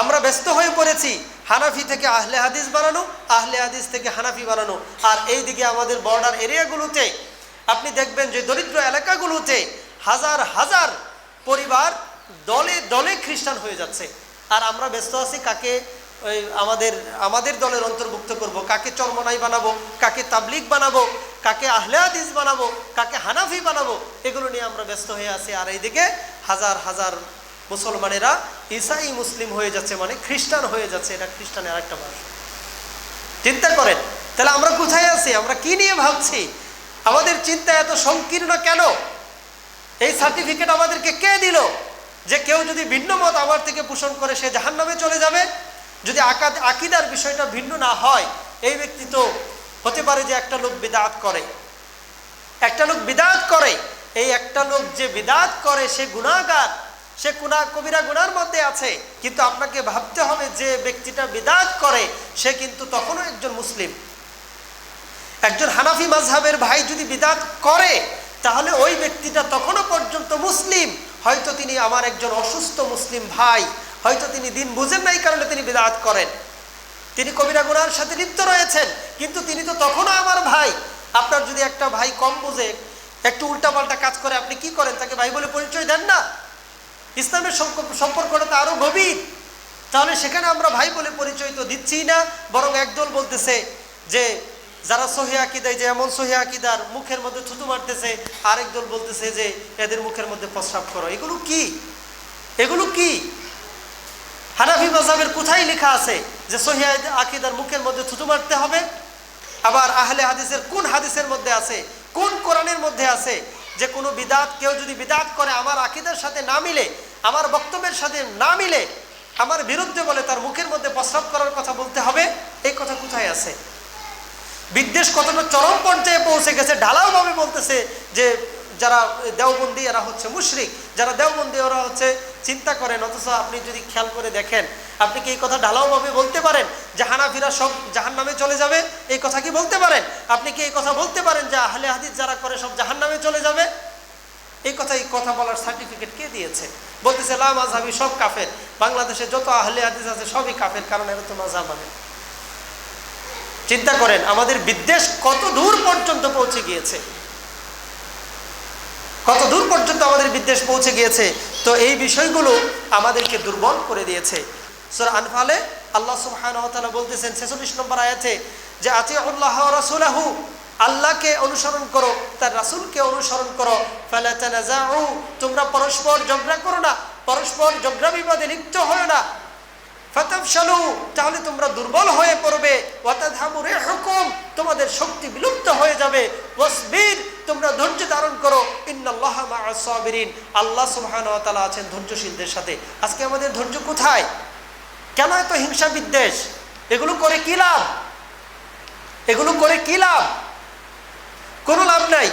আমরা ব্যস্ত হয়ে পড়েছি। হানাফি থেকে আহলে হাদিস বানানো, আহলে হাদিস থেকে হানাফি বানানো। আর এই দিকে আমাদের বর্ডার এরিয়াগুলোতে আপনি দেখবেন যে দরিদ্র এলাকাগুলোতে হাজার হাজার পরিবার দলে দলে খ্রিস্টান হয়ে যাচ্ছে। আর আমরা ব্যস্ত আছি কাকে ওই আমাদের আমাদের দলের অন্তর্ভুক্ত করব, কাকে চরমনাই বানাবো, কাকে তাবলিগ বানাবো, কাকে আহলে হাদিস বানাবো, কাকে হানাফি বানাবো, এগুলো নিয়ে আমরা ব্যস্ত হয়ে আছি। আর এইদিকে হাজার হাজার মুসলমানেরা ইসাই মুসলিম হয়ে যাচ্ছে মানে খ্রিস্টান হয়ে যাচ্ছে, এটা খ্রিস্টানের আরেকটা ভাষা। চিন্তা করেন, তাহলে আমরা কোথায় আছি? আমরা কি নিয়ে ভাবছি? আমাদের চিন্তা এত সংকীর্ণ কেন? এই সার্টিফিকেট আমাদেরকে কে দিল? যে কেউ যদি ভিন্ন মত আমার থেকে পোষণ করে, সে জাহান নামে চলে যাবে? যদি আকাদ, আকিদার বিষয়টা ভিন্ন না হয়, এই ব্যক্তি তো হতে পারে যে একটা লোক বিদাত করে। একটা লোক বিদাত করে, এই একটা লোক যে বিদাত করে, সে গুণাগার সে কুনা কবিরা গুনার মধ্যে আছে। কিন্তু আপনাকে ভাবতে হবে যে ব্যক্তিটা বিদাত করে, সে কিন্তু তখনও একজন মুসলিম। একজন হানাফি মাঝহাবের ভাই যদি বিদাত করে, তাহলে ওই ব্যক্তিটা তখনও পর্যন্ত মুসলিম। হয়তো তিনি আমার একজন অসুস্থ মুসলিম ভাই, হয়তো তিনি দিন বুঝেন নাই কারণে তিনি বিদাত করেন। তিনি কবিরা গুনার সাথে লিপ্ত রয়েছেন, কিন্তু তিনি তো তখনও আমার ভাই। আপনার যদি একটা ভাই কম বুঝে, একটু উল্টাপাল্টা কাজ করে, আপনি কি করেন? তাকে ভাই বলে পরিচয় দেন না? ইসলামের সম্পর্কটা তো আরও গভীর। তাহলে সেখানে আমরা ভাই বলে পরিচয় তো দিচ্ছি না, বরং একদল বলতেছে যে, যারা সহি আকিদায় যে এমন সহি আকিদার মুখের মধ্যে থুতু মারতেছে, আরেক দল বলতেছে যে, এদের মুখের মধ্যে প্রস্রাব করো। এগুলো কি? এগুলো কি? হানাফি মাজাবের কোথায় লেখা আছে যে সহি আকিদার মুখের মধ্যে থুতু মারতে হবে? আবার আহলে হাদিসের কোন হাদিসের মধ্যে আছে, কোন কোরআনের মধ্যে আছে যে কোনো বিদাত কেউ যদি বিদাত করে, আমার আকিদার সাথে না মিলে আমার বক্তব্যের সাথে না মিলে আমার বিরুদ্ধে বলে তার মুখের মধ্যে প্রস্রাব করার কথা বলতে হবে, এই কথা কোথায় আছে? বিদ্বেষ কতটা চরম পর্যায়ে পৌঁছে গেছে ঢালাওভাবে বলতেছে যে যারা দেওবন্দি এরা হচ্ছে মুশরিক, যারা দেওবন্দি ওরা হচ্ছে চিন্তা করেন, অথচ আপনি যদি খেয়াল করে দেখেন, আপনি কি এই কথা ঢালাওভাবে বলতে পারেন যে হানাফিরা সব জাহান নামে চলে যাবে? এই কথা কি বলতে পারেন? আপনি কি এই কথা বলতে পারেন যে আহলে হাদিস যারা করে সব জাহান নামে চলে যাবে? এই কথা এই কথা বলার সার্টিফিকেট কে দিয়েছে? বলতেছে, লা মাঝহাবি সব কাফের। বাংলাদেশে যত আহলে হাদিস আছে, সবই কাফের, কারণ এরা তো মাঝহাব মানে চিন্তা করেন, আমাদের বিদ্বেষ কত দূর পর্যন্ত পৌঁছে গিয়েছে? কত দূর পর্যন্ত আমাদের বিদ্বেষ পৌঁছে গিয়েছে? তো এই বিষয়গুলো আমাদেরকে দুর্বল করে দিয়েছে। সুরা আনফালে আল্লাহ তাআলা বলতেছেন 46 নম্বর আয়াতে, যে আতিউল্লাহ ওয়া রাসূলাহু আল্লাহকে অনুসরণ করো, তার রাসূলকে অনুসরণ করো। তোমরা পরস্পর ঝগড়া করো না, পরস্পর ঝগড়া বিবাদে লিপ্ত হয় না। তাহলে তোমরা দুর্বল হয়ে পড়বে। ওয়াতাদহাবু রিহুকুম, তোমাদের শক্তি বিলুপ্ত হয়ে যাবে। তোমরা ধৈর্য ধারণ করো। ইন্নাল্লাহা আল্লাহ সুবহানাহু আছেন ধৈর্যশীলদের সাথে। আজকে আমাদের ধৈর্য কোথায়? কেন এত হিংসা বিদ্বেষ এগুলো করে কি লাভ? এগুলো করে কি লাভ? কোনো লাভ নাই।